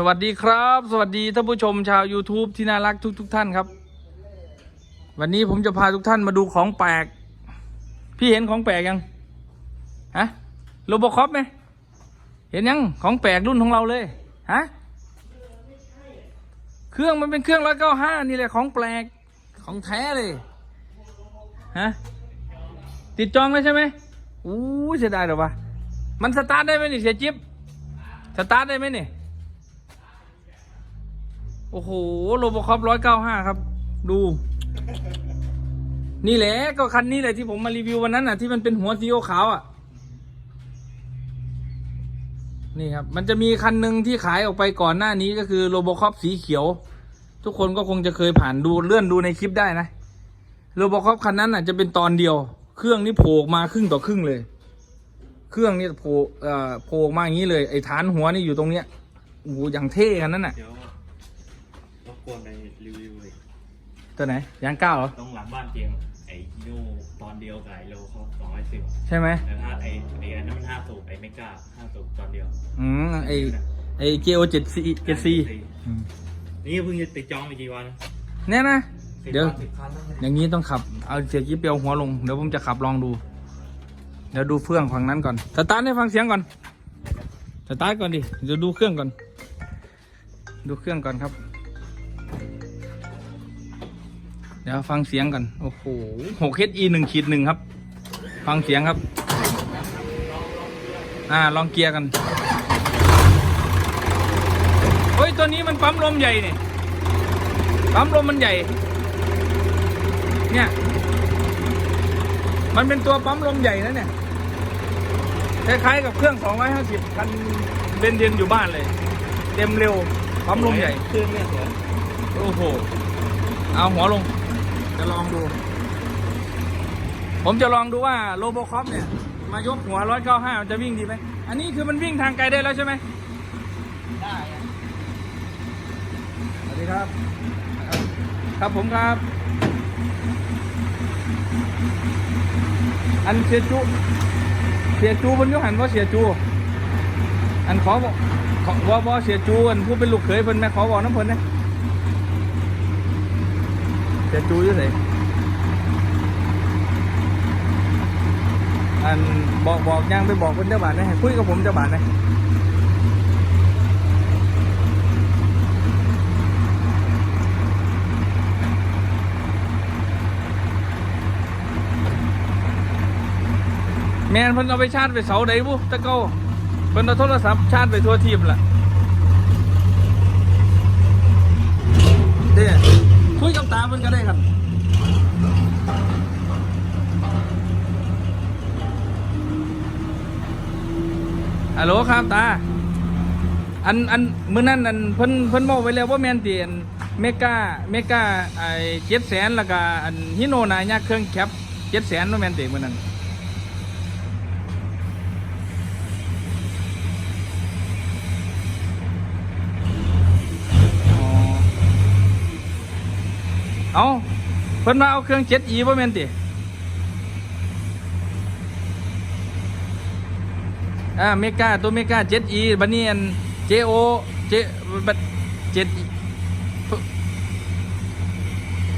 สวัสดีครับ สวัสดีท่านผู้ชมชาว YouTube ที่น่ารักทุกทท่านครับ วันนี้ผมจะพาทุกท่านมาดูของแปลก พี่เห็นของแปลกยังฮะโรบอคอปไหมเห็นยังของแปลกรุ่นของเราเลยฮะเครื่องมันเป็นเครื่องร้อยเก้าห้านี่แหละของแปลกของแท้เลยฮะติดจองแล้วใช่ไหมอู้เสียดายหรอวะมันสตาร์ทได้ไหมนี่เสียจิ๊บสตาร์ทได้ไหมนี่ โอ้โหโรบอคอปร้อยเก้าห้าครับ ดู นี่แหละก็คันนี้แหละที่ผมมารีวิววันนั้นอะที่มันเป็นหัวสีโอขาวอะ นี่ครับ มันจะมีคันหนึ่งที่ขายออกไปก่อนหน้านี้ก็คือโรบอคอปสีเขียว ทุกคนก็คงจะเคยผ่านดูเลื่อนดูในคลิปได้นะโรบอคอปคันนั้นอะจะเป็นตอนเดียว เครื่องนี่โผล่มาครึ่งต่อครึ่งเลย เครื่องนี่โผล่เอ่อโผล่มาอย่างนี้เลยไอ้ฐานหัวนี่อยู่ตรงเนี้ยโอ้โหอย่างเท่คันนั้นอะเดี๋ยว กวนไปรีวิวเลยตัวไหนยางเก้าเหรอ ตรงหลังบ้านเจียงไอ้ฮีโน่ตอนเดียวกับไอ้โลเขาสองร้อยสิบใช่ไหมแต่ถ้าไอ้ไอ้อันนั้นมันห้าสูบไอ้ไม่กล้าห้าสูบตอนเดียวอืมไอไอเจโอเจ็ดซีเจ็ดซีนี่เพิ่งจะติดจองไปกี่วันเนี่ยนะสิบเดี๋ยวสิบคันแล้วอย่างนี้ต้องขับ เอาเสียกิ๊บเปียวหัวลง เดี๋ยวผมจะขับลองดู เดี๋ยวดูเครื่องฝั่งนั้นก่อน สตาร์ทให้ฟังเสียงก่อน สตาร์ทก่อนดิ เดี๋ยวดูเครื่องก่อน ดูเครื่องก่อนครับ ดี๋ยวฟังเสียงก่อน โอ้โหหกเอหนึ่งขีดหนึ่งครับ ฟังเสียงครับ อ่า ลองเกียร์กัน เฮ้ย ตัวนี้มันปั๊มลมใหญ่นี่ ปั๊มลมมันใหญ่ เนี่ย มันเป็นตัวปั๊มลมใหญ่นะเนี่ย คล้ายๆกับเครื่อง 250คันเบนเดนอยู่บ้านเลย เต็มเร็ว ปั๊มลมใหญ่ เครื่องเนี่ยสวยโอ้โห เอาหัวลง จะลองดู ผมจะลองดูว่าโรบอคอปเนี่ย มายกหัว195มันจะวิ่งดีไหม อันนี้คือมันวิ่งทางไกลได้แล้วใช่ไหมได้อะสวัสดีครับ ครับผมครับ อันเสียจูเสียจูบนยุหันว่าเสียจู อันขอบอกขอว่าว่าเสียจูอันผู้เป็นลูกเขยเพิ่นแม่ขอบอกน้ำเพิ่นนะ เสียจูอยู่ไหนอันบอกบอกยังไปบอกเพิ่นเจ้าบ้านนะคุยกับผมเจ้าบ้านนะแมนเพิ่นเอาไปชาร์จไปเสาใดบุตะเก้าเพิ่นเอาโทรศัพท์ชาร์จไปทั่วทีมล่ะเด้ คุยกับตาเพิ่นก็ได้ครับฮัลโหลครับตา อันอันมื้อนั้นอันเพิ่นเพิ่นบอกไว้แล้วว่าแม่นติอันเมกาเมกาไอ้700,000แล้วก็อันฮิโนนายักษ์เครื่องแคป700,000ว่าแม่นติมื้อนั้น เอาเพิ่นมาเอาเครื่อง 7E บ่แม่นติอ่าเมกาตัวเมกา 7E บัดนี้อัน JO J บัด7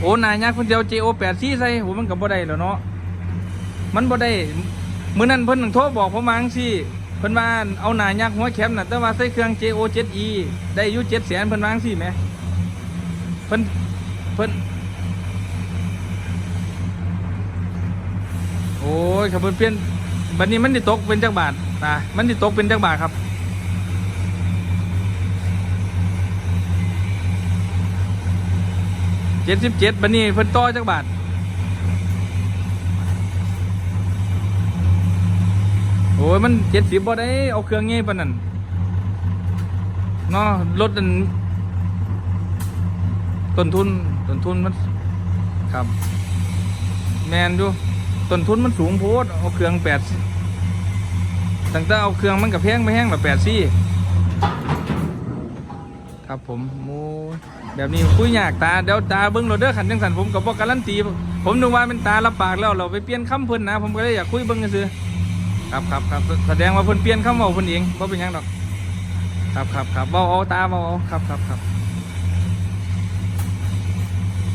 โอ้นายยักษ์เพิ่นสิเดียว JO 84ใส่โหมันก็บ่ได้แล้วเนาะมันบ่ได้มื้อนั้นเพิ่นโทรบอกผมมาจังซี่เพิ่นว่าเอาหนายักษ์หัวแคมน่ะแต่ว่าใส่เครื่อง JO 7E ได้อยู่7แสนเพิ่นว่าจังซี่แหมเพิ่นเพิ่น อ้ยครับเพิ่นเปลี่ยนบัดนี้มันสิตกเป็นจักบาทนะมันสิตกเป็นจักบาทครับเจ็ดสิบเจ็ดบันนี้เพิ่นต่อจักบาทโอ้ยมันเจ็ดสิบบ่ได้เอาเครื่องงี้ปานนั้นเนาะรถอันต้นทุนต้นทุนมันครับ แมนอยู่ ต้นทุนมันสูงโพดเอาเครื่องแปดตั้งแต่เอาเครื่องมันกับแพงไม่แห้งแบบแปดซี่ ครับผมโมแบบนี้คุยยากตาเดี๋ยวตาเบิ้งโรเดอร์ขันจังสันผมกับบอกการันตีผมนึกว่าเป็นตารับปากแล้วเราไปเปลี่ยนคำเพิ่นนะ ผมก็เลยอยากคุยเบิ้งกันซื้อครับครับครับแสดงว่าเพิ่นเปลี่ยนคำเว่าเพิ่นเองเพราะเป็นยังดอก ครับครับครับเบาเอาตาเบาเอาครับครับครับ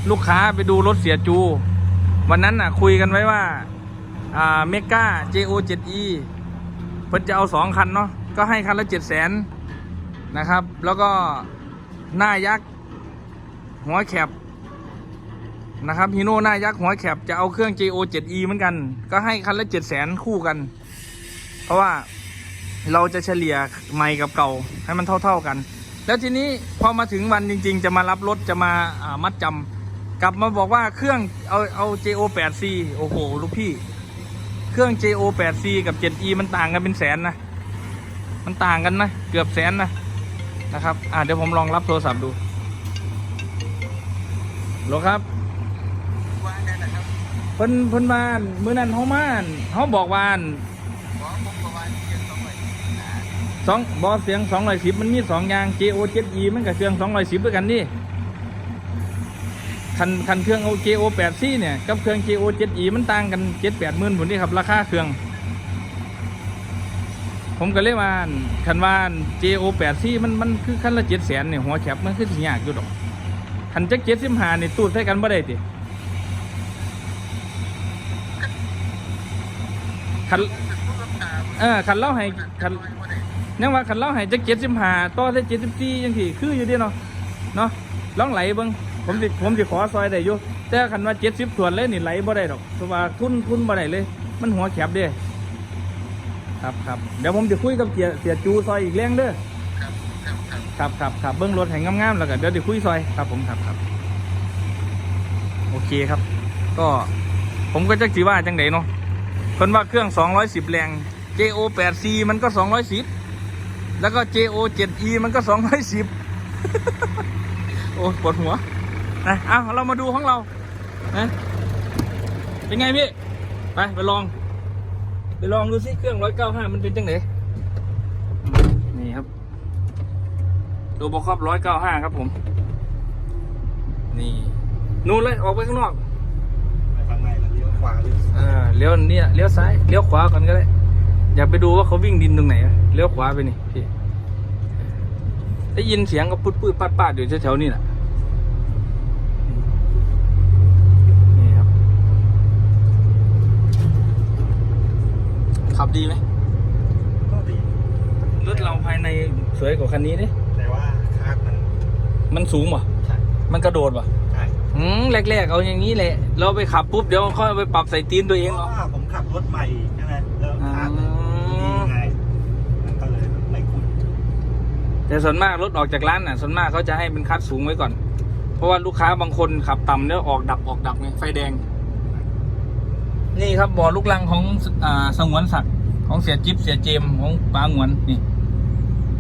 ลูกค้าไปดูรถเสียจู วันนั้นน่ะคุยกันไว้ว่าเมกา JO7E เพิ่นจะเอาสองคันเนาะก็ให้คันละเจ็ดแสนนะครับ แล้วก็หน้ายักษ์หัวแคบนะครับฮีโน่หน้ายักษ์หัวแคบจะเอาเครื่อง JO7E เหมือนกัน ก็ให้คันละเจ็ดแสนคู่กัน เพราะว่าเราจะเฉลี่ยใหม่กับเก่าให้มันเท่า ๆกัน แล้วทีนี้พอมาถึงวันจริง ๆ จะมารับรถจะมาอ่ามัดจำ กลับมาบอกว่าเครื่องเอาเอา JO8C โอ้โห ลูกพี่ เครื่อง JO8C กับ 7E มันต่างกันเป็นแสนนะ มันต่างกันนะ เกือบแสนนะนะครับอ่าเดี๋ยวผมลองรับโทรศัพท์ดูโหลครับเพิ่นเพิ่นมามื้อนั้นเฮามานเฮาบอกว่าสองบอเสียง210มันมีสองอย่าง JO7E มันกับเครื่อง210ด้วยกันนี่ คันคันเครื่อง JO 8 c เนี่ยกับเครื่อง JO 7 e มันต่างกัน7 8หมื่นผลนี่ครับ ราคาเครื่อง ผมก็เลยว่าคันว่า JO 8 c มันมันคือคันละ7แสนเนี่ยหัวแคบมันคือสิยากอยู่ดอกคันจัก75นี่ตูดใส่กันบ่ได้ติคันเออคันเล่าให้คันยังว่าคันเล่าให้จัก75ต่อใส่74จังซี่คืออยู่ดิเนาะเนาะลองไหลเบิ่ง ผมสิผมสิขอซอยได้อยู่แต่คันว่าเจ็ดสิบถวนเลยนี่ไหลบ่ได้ดอกเพราะว่าทุนทุนบ่ได้เลย มันหัวแคบเด้ครับครับเดี๋ยวผมจะคุยกับเสียเสียจูซอยอีกแรงเด้อครับครับครับเบิ้องรถแห่งงามๆแล้วก็เดี๋ยวจะคุยซอยครับผมครับครับโอเคครับ ก็ผมก็จะจีว่าจังไดเนาะเพิ่นว่าเครื่อง 210 แรง JO 8C มันก็ 210 แล้วก็ JO 7E มันก็ 210 โอ้ปวดหัว นะเอาเรามาดูของเรานะเป็นไงพี่ไปไปลอง ไปลองดูสิเครื่อง195มันเป็นจังไหนนี่ครับโรบอคอป195ครับผม นี่นู่นเลยออกไปข้างนอกไปข้างในแล้วเลี้ยวขวาหรืออ่าเลี้ยวเนี่ยเลี้ยวซ้ายเลี้ยวขวาก่อนก็ได้อยากไปดูว่าเขาวิ่งดินตรงไหนอะเลี้ยวขวาไปนี่พี่ได้ยินเสียงก็ปุดปุดปัดปัดอยู่แถวๆนี่แหละ นี่ครับ ขับดีไหมก็ดีรถเราภายในสวยกว่าคันนี้ดิแต่ว่าคาดมันมันสูงป่ะใช่มันกระโดดป่ะใช่อืมแรกๆเอาอย่างนี้แหละเราไปขับปุ๊บเดี๋ยวค่อยเอาไปปรับใส่ตีนตัวเองเพเนาะราะว่าผมขับรถใหม่ใช่ไหมแล้วอ๋อคาดมันดีไงมันก็เลยไม่คุ้นแต่ส่วนมากรถออกจากร้านน่ะส่วนมากเขาจะให้เป็นคัดสูงไว้ก่อน เพราะว่าลูกค้าบางคนขับต่ำแล้วออกดับออกดับไงไฟแดง นี่ครับบ่อลูกลังของอ่าสงวนศักดิ์ของเสียจิ๊บเสียเจมของปลาหงวนนี่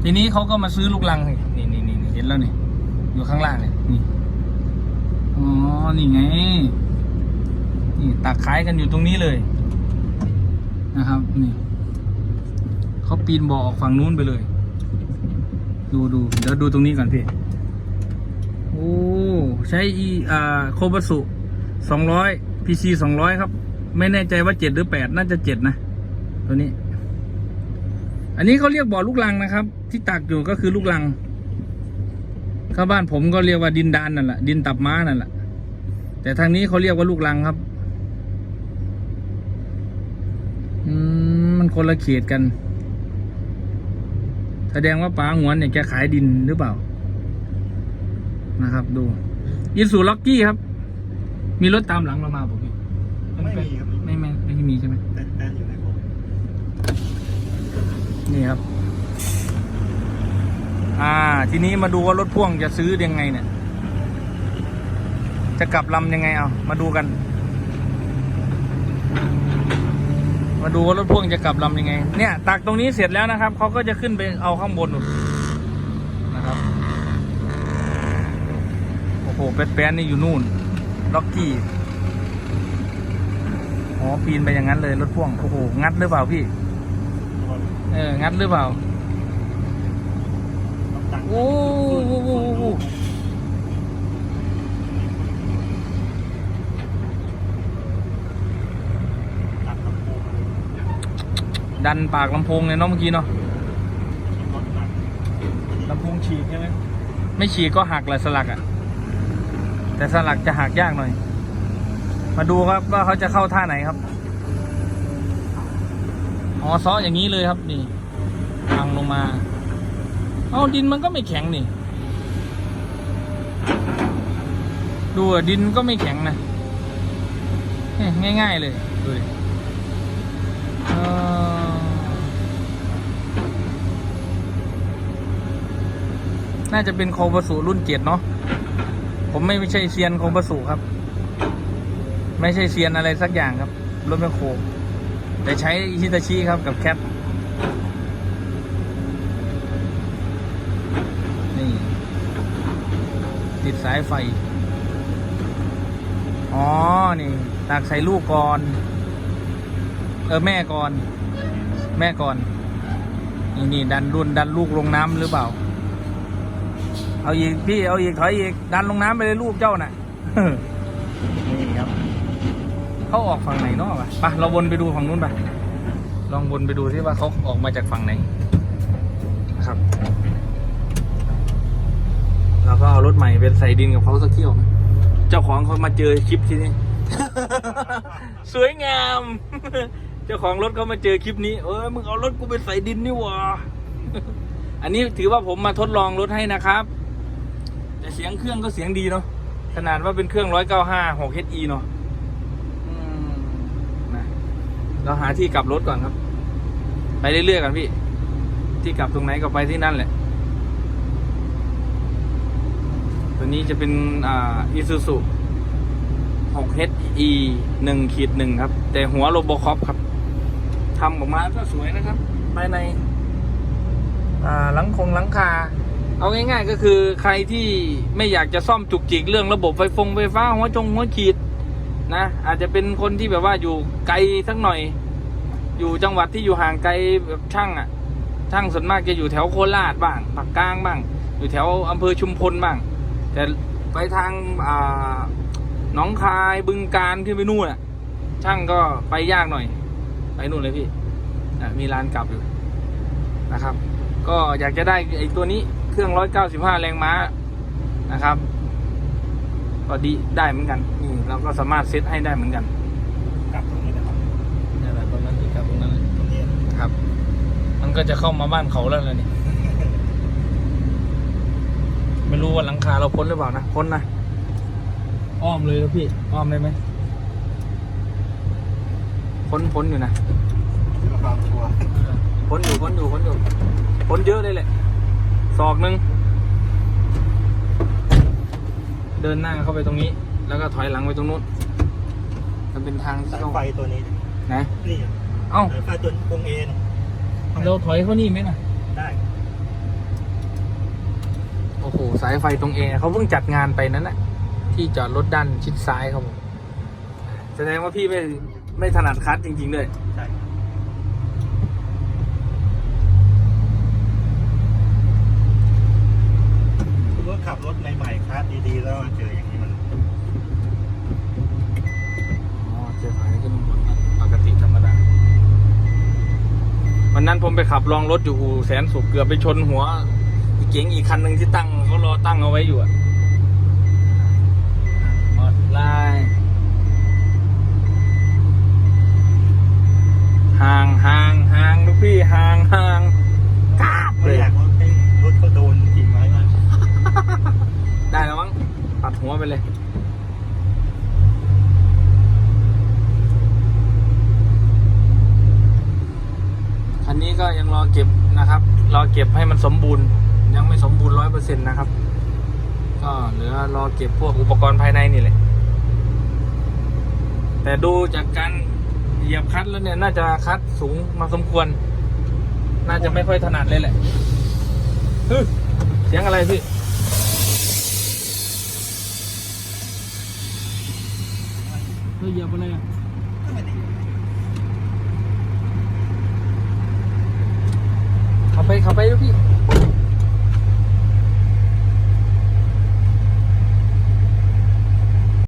ทีนี้เขาก็มาซื้อลูกลังนี่นี่นี่นี่เห็นแล้วนี่อยู่ข้างล่างเนี่ยนี่อ๋อนี่ไงนี่ตักขายกันอยู่ตรงนี้เลยนะครับ นี่เขาปีนบ่อออกฝั่งนู้นไปเลย ดูดูเดี๋ยวดูตรงนี้ก่อนพี่โอ้ใช้อีอ่าโคบัสุสองร้อยพีซีสองร้อยครับ ไม่แน่ใจว่าเจ็ดหรือแปดน่าจะเจ็ดนะ ตัวนี้ อันนี้เขาเรียกบ่อลูกลังนะครับ ที่ตักอยู่ก็คือลูกลังข้าบ้านผมก็เรียกว่าดินดานนั่นแหละดินตับม้านั่นแหละแต่ทางนี้เขาเรียกว่าลูกลังครับอืมมันคนละเขตกัน แสดงว่าป๋าหงวนเนี่ยแกขายดินหรือเปล่า นะครับ ดูยินสูล็อกกี้ครับ มีรถตามหลังเรามาบอกพี่ ไม่มีครับ ไม่ไม่ไม่มีใช่ไหมแต่แต่อยู่ในผมนี่ครับ อ่า ทีนี้มาดูว่ารถพ่วงจะซื้อยังไงเนี่ย จะกลับลำยังไงเอามาดูกัน มาดูว่ารถพ่วงจะกลับลำยังไง เนี่ยตักตรงนี้เสร็จแล้วนะครับเขาก็จะขึ้นไปเอาข้างบนนู่นนะครับโอ้โหแป๊ดๆนี่อยู่นู่นล็อกกี้ อ๋อปีนไปอย่างนั้นเลยรถพ่วงโอ้โหงัดหรือเปล่าพี่ เอองัดหรือเปล่าโอ้โหดันปากลำโพงเลยเนาะเมื่อกี้เนาะรถตัดฉีกใช่ไหมไม่ฉีกก็หักแหละสลักอะ่ะ แต่สลักจะหักยากหน่อย มาดูครับว่าเขาจะเข้าท่าไหนครับ อ๋อซ้ออย่างนี้เลยครับนี่ทางลงมา เอาดินมันก็ไม่แข็งนี่ ดูดินก็ไม่แข็งนะง่าย ๆ เลยดูดิเอ่อน่าจะเป็นโคบสุรุ่นเจ็ดเนาะ ผมไม่ไม่ใช่เซียนโคบสุครับ ไม่ใช่เซียนอะไรสักอย่างครับ รถแมคโคร แต่ใช้ฮิตาชิครับกับแคป นี่ ติดสายไฟ อ๋อ นี่ ตักใส่ลูกก่อน เออ แม่ก่อน แม่ก่อน นี่นี่ดันรุ่นดันลูกลงน้ำหรือเปล่า เอาอีก พี่ เอาอีก ถอยอีก ดันลงน้ำไปเลยลูกเจ้านะนี่ครับ เขาออกฝั่งไหนเนาะวะไปเราวนไปดูฝั่งนู้นไปลองวนไปดูที่ว่าเขาออกมาจากฝั่งไหนนะครับแล้วก็เอารถใหม่เป็นใส่ดินกับเขาสักเที่ยวไหมเจ้าของเขามาเจอคลิปที่นี่ สวยงาม เจ้าของรถเขามาเจอคลิปนี้ เออมึงเอารถกูไปใส่ดินนี่หวะอันนี้ถือว่าผมมาทดลองรถให้นะครับ แต่เสียงเครื่องก็เสียงดีเนาะขนาดว่าเป็นเครื่อง195 6 HE เนาะอืมนะ เราหาที่กลับรถก่อนครับ ไปเรื่อยๆกันพี่ ที่กลับตรงไหนก็ไปที่นั่นแหละ ตัวนี้จะเป็นอ่าอิซูซุ 6 HE 1ขีด1ครับ แต่หัวโรโบคอปครับทำออกมาก็สวยนะครับ ภายในอ่าหลังคงหลังคา เอาง่าย ๆ ก็คือใครที่ไม่อยากจะซ่อมจุกจิกเรื่องระบบไฟฟงไฟฟ้าหัวจงหัวขีด นะ อาจจะเป็นคนที่แบบว่าอยู่ไกลสักหน่อย อยู่จังหวัดที่อยู่ห่างไกลแบบช่างอะ ช่างส่วนมากจะอยู่แถวโคราชบ้างปากกลางบ้าง อยู่แถวอำเภอชุมพลบ้าง แต่ไปทางอ่าหนองคายบึงการขึ้นไปนู่นอะ ช่างก็ไปยากหน่อย ไปนู่นเลยพี่มีร้านกลับอยู่นะครับ ก็อยากจะได้ไอ้ตัวนี้เครื่อง 195 แรงม้านะครับ ก็ดีได้เหมือนกันนี่เราก็สามารถเซตให้ได้เหมือนกันกลับตรงนี้นะครับนี่แหละตรงนั้นที่กลับตรงนั้นเลยตรงนี้ครับ มันก็จะเข้ามาบ้านเขาแล้วเลยนี่ไม่รู้ว่าหลังคาเราพ้นหรือเปล่านะพ้นนะอ้อมเลยนะพี่อ้อมได้ไหมพ้นพ้นอยู่นะก็ความชัวร์พ้นอยู่พ้นอยู่พ้นอยู่พ้นเยอะเลยแหละศอกหนึ่ง เดินหน้าเข้าไปตรงนี้ แล้วก็ถอยหลังไปตรงนู้นมันเป็นทางที่สายเข้าไฟตัวนี้นะ นี่เอ้า สายไฟตัวตรงเอ็นเราถอยเข้านี่ไหมนะได้โอ้โหสายไฟตรงเอเขาเพิ่งจัดงานไปนั้นแหละที่จอดรถด้านชิดซ้ายครับผมแสดงว่าพี่ไม่ไม่ถนัดคัดจริงๆด้วยใช่คือว่าขับรถใหม่ๆคลาสดีๆ แล้วมาเจออย่างนี้มัน อ๋อเจอสายขึ้นบนนั้นปกติธรรมดา วันนั้นผม ไปขับลองรถอยู่หูแสนสุขเกือบไปชนหัวเก๋งอีกคันหนึ่งที่ตั้งเขารอตั้งเอาไว้อยู่อะหมดลายห่างห่างห่างลูกพี่ห่างห่างกราบ ไม่ เลย อยากว่าให้รถเขาโดนกิ่งไม้มา ได้แล้วมั้งปัดหัวไปเลย อันนี้ก็ยังรอเก็บนะครับ รอ เก็บให้มันสมบูรณ์ ยังไม่สมบูรณ์ร้อยเปอร์เซ็นต์นะครับ ก็เหลือรอเก็บพวกอุปกรณ์ภายในนี่แหละ แต่ดูจากการเหยียบคัดแล้วเนี่ยน่าจะคัดสูงมาสมควร น่าจะไม่ค่อยถนัดเลยแหละฮึเสียงอะไรพี่เฮ้ยเหยียบอะไรอะขับ ไปขับไปดูพี่